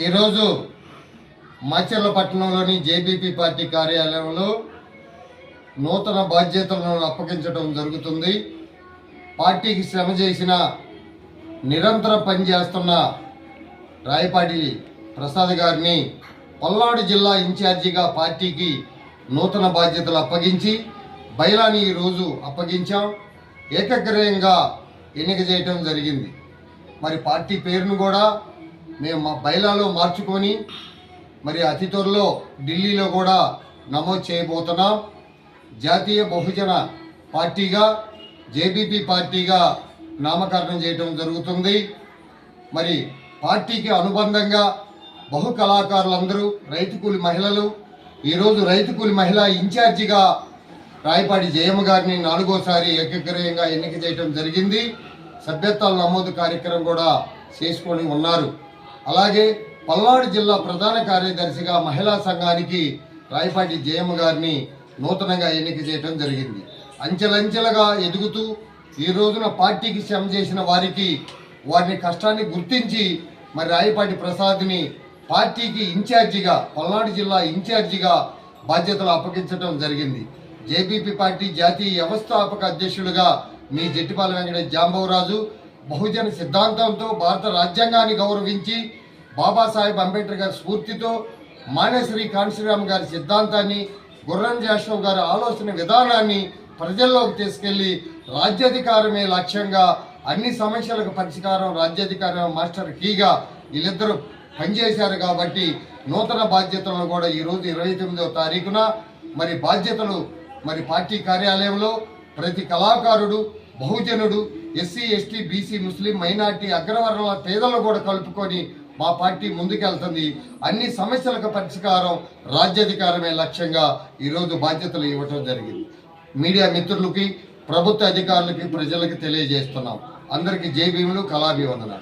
ఈరోజు మాచర్లపట్నంలోని JBP party కార్యాలయంలో నూతన బాధ్యతలను అప్పగించడం జరుగుతుంది. పార్టీకి శ్రమ చేసిన నిరంతరం పనిచేస్తున్న రాయపాటి ప్రసాద్ గారిని పల్నాడు జిల్లా ఇన్ఛార్జిగా పార్టీకి నూతన బాధ్యతలు అప్పగించి బైలాని ఈరోజు అప్పగించాం. ఏకగ్రయంగా ఎన్నిక చేయటం జరిగింది. మరి పార్టీ పేరును కూడా మేము మా బైలాలో మార్చుకొని మరి అతి త్వరలో ఢిల్లీలో కూడా నమోదు చేయబోతున్నాం. జాతీయ బహుజన పార్టీగా జేబీపీ పార్టీగా నామకరణం చేయటం జరుగుతుంది. మరి పార్టీకి అనుబంధంగా బహు కళాకారులందరూ రైతు కూలి మహిళలు ఈరోజు రైతు కూలి మహిళ ఇన్ఛార్జిగా రాయపాటి జయమ్మ గారిని నాలుగోసారి ఏకగ్రయంగా ఎన్నిక చేయడం జరిగింది. సభ్యత్వాల నమోదు కార్యక్రమం కూడా చేసుకొని ఉన్నారు. అలాగే పల్నాడు జిల్లా ప్రధాన కార్యదర్శిగా మహిళా సంఘానికి రాయపాటి జయమ్మ గారిని నూతనంగా ఎన్నిక చేయడం జరిగింది. అంచెలంచెలుగా ఎదుగుతూ ఈ రోజున పార్టీకి శ్రమ చేసిన వారికి వారిని కష్టాన్ని గుర్తించి మరి రాయపాటి ప్రసాద్ని పార్టీకి ఇన్ఛార్జిగా పల్నాడు జిల్లా ఇన్ఛార్జిగా బాధ్యతలు అప్పగించడం జరిగింది. జేబీపీ పార్టీ జాతీయ వ్యవస్థాపక అధ్యక్షులుగా మీ జట్టిపాల వెంకట జాంబవరాజు బహుజన సిద్ధాంతంతో భారత రాజ్యాంగాన్ని గౌరవించి బాబాసాహెబ్ అంబేద్కర్ గారి స్ఫూర్తితో మానేశ్వరి కాంశీరామ్ గారి సిద్ధాంతాన్ని గుర్రం జాషవ్ గారి ఆలోచన విధానాన్ని ప్రజల్లోకి తీసుకెళ్ళి రాజ్యాధికారమే లక్ష్యంగా అన్ని సమస్యలకు పరిష్కారం రాజ్యాధికారం మాస్టర్ కీగా వీళ్ళిద్దరూ పనిచేశారు కాబట్టి నూతన బాధ్యతలను కూడా ఈరోజు ఇరవై తొమ్మిదవ తారీఖున మరి బాధ్యతలు మరి పార్టీ కార్యాలయంలో ప్రతి కళాకారుడు బహుజనుడు ఎస్సీ ఎస్టీ బీసీ ముస్లిం మైనార్టీ అగ్రవర్ణాల పేదలను కూడా కలుపుకొని మా పార్టీ ముందుకెళ్తుంది. అన్ని సమస్యలకు పరిష్కారం రాజ్యాధికారమే లక్ష్యంగా ఈరోజు బాధ్యతలు ఇవ్వటం జరిగింది. మీడియా మిత్రులకి ప్రభుత్వ అధికారులకి ప్రజలకి తెలియజేస్తున్నాం. అందరికీ జై భీములు కళాభివందనాలు.